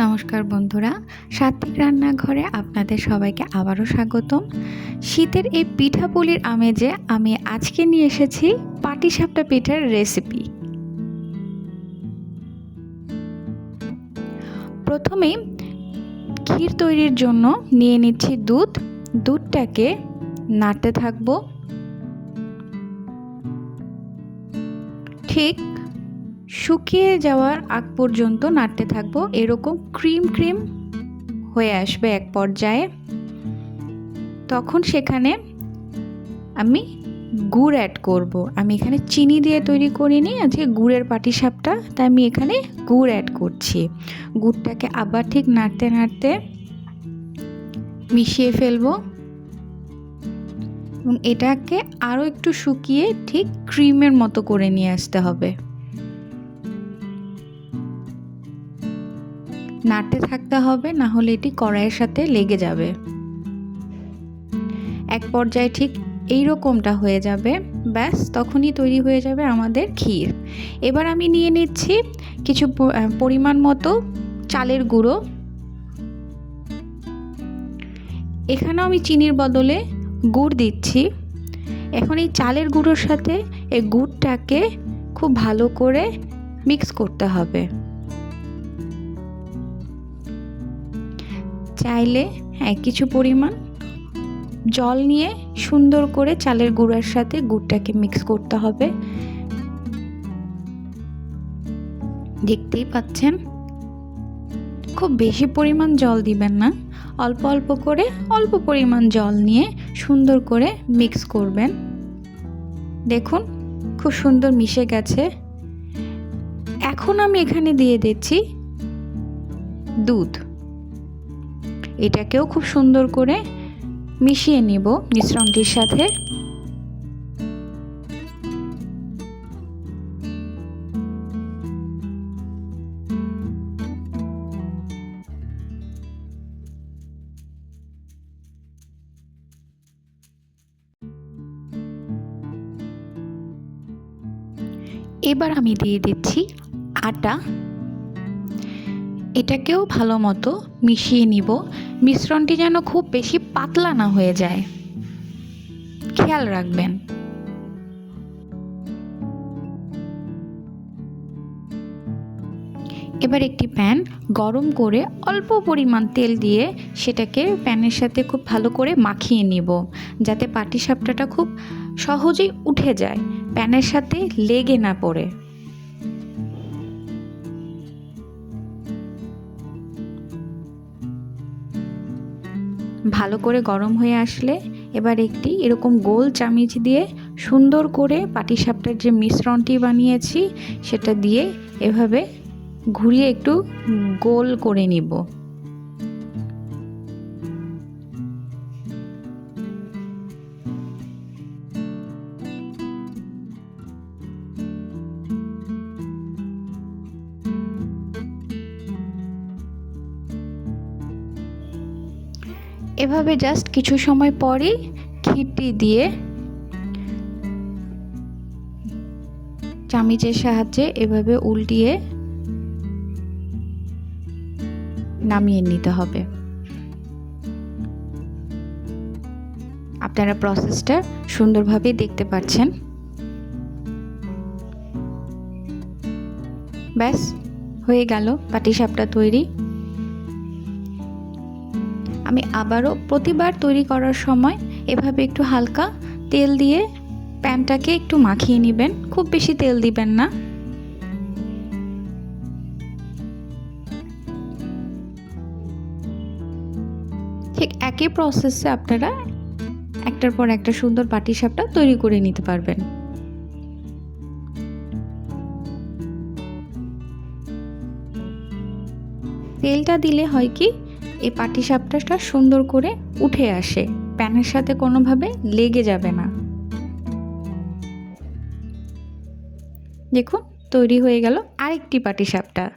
নমস্কার বন্ধুরা, সাত্বিক রান্নাঘরে আপনাদের সবাইকে আবারও স্বাগতম। শীতের এই পিঠাপুলির আমেজে আমি আজকে নিয়ে এসেছি পাটিসাপটা পিঠার রেসিপি। প্রথমে ক্ষীর তৈরির জন্য নিয়ে নিচ্ছি দুধ। দুধটাকে নাড়তে থাকব। ঠিক শুকিয়ে যাওয়ার আগ পর্যন্ত নাড়তে থাকব। এরকম ক্রিম ক্রিম হয়ে আসবে এক পর্যায়ে। তখন সেখানে আমি গুড় অ্যাড করব। আমি এখানে চিনি দিয়ে তৈরি করিনি, আজকে গুড়ের পাটিসাপটা, তাই আমি এখানে গুড় অ্যাড করছি। গুড়টাকে আবার ঠিক নাড়তে নাড়তে মিশিয়ে ফেলব। এবং এটাকে আরও একটু শুকিয়ে ঠিক ক্রিমের মতো করে নিয়ে আসতে হবে। নাড়তে থাকতে হবে, না হলে এটি কড়াইয়ের সাথে লেগে যাবে। এক পর্যায়ে ঠিক এই রকমটা হয়ে যাবে, ব্যাস তখনই তৈরি হয়ে যাবে আমাদের ক্ষীর। এবার আমি নিয়ে নিচ্ছি কিছু পরিমাণ মতো চালের গুঁড়ো। এখানেও আমি চিনির বদলে গুড় দিচ্ছি। এখন এই চালের গুঁড়োর সাথে এই গুড়টাকে খুব ভালো করে মিক্স করতে হবে। চাইলে হ্যাঁ কিছু পরিমাণ জল নিয়ে সুন্দর করে চালের গুঁড়ার সাথে গুড়টাকে মিক্স করতে হবে। দেখতেই পাচ্ছেন, খুব বেশি পরিমাণ জল দিবেন না, অল্প অল্প করে অল্প পরিমাণ জল নিয়ে সুন্দর করে মিক্স করবেন। দেখুন, খুব সুন্দর মিশে গেছে। এখন আমি এখানে দিয়ে দিচ্ছি দুধ। এটাকেও খুব সুন্দর করে মিশিয়ে নিব মিশ্রণটির সাথে। এবার আমি দিয়ে দিচ্ছি আটা। এটাকেও ভালো মতো মিশিয়ে নিব। মিশ্রণটি যেন খুব বেশি পাতলা না হয়ে যায়। খেয়াল রাখবেন। এবার একটি প্যান গরম করে অল্প পরিমাণ তেল দিয়ে সেটাকে প্যানের সাথে খুব ভালো করে মাখিয়ে নিব, যাতে পাটি সাপটাটা খুব সহজেই উঠে যায়, প্যানের সাথে লেগে না পড়ে। ভালো করে গরম হয়ে আসলে এবার একটি এরকম গোল চামিচ দিয়ে সুন্দর করে পাটিসাপটার যে মিশ্রণটি বানিয়েছি, সেটা দিয়ে এভাবে ঘুরিয়ে একটু গোল করে নিব। এভাবে জাস্ট কিছু সময় পরেই ক্ষীরটি দিয়ে চামিচের সাহায্যে এভাবে উল্টিয়ে নামিয়ে নিতে হবে। আপনারা প্রসেসটা সুন্দরভাবে দেখতে পাচ্ছেন। ব্যাস, হয়ে গেল পাটিসাপটা তৈরি। আমি আবারও প্রতিবার তৈরি করার সময় এভাবে একটু হালকা তেল দিয়ে প্যানটাকে একটু মাখিয়ে নেবেন। খুব বেশি তেল দিবেন না। ঠিক একই প্রসেসে আপনারা একটার পর একটা সুন্দর পাটিসাপটা তৈরি করে নিতে পারবেন। তেলটা দিলে হয় কি এই পাটিসাপটাটা সুন্দর করে উঠে আসে। প্যানের সাথে কোনোভাবে লেগে যাবে না। দেখুন, তৈরি হয়ে গেল আরেকটি পাটিসাপটা।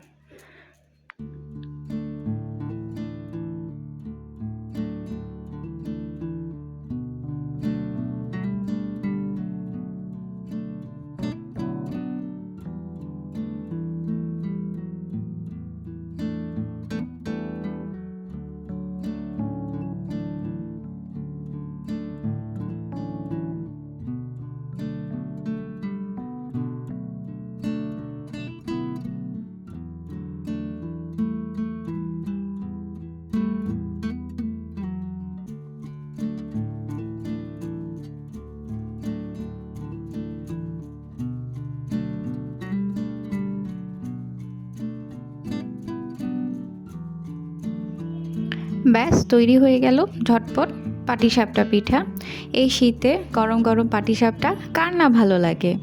ব্যাস, তৈরি হয়ে গেল ঝটপট পাটিসাপটা পিঠা। এই শীতে গরম গরম পাটিসাপটা কার না ভালো লাগে?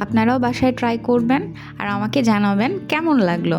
আপনারাও বাসায় ট্রাই করবেন আর আমাকে জানাবেন কেমন লাগল।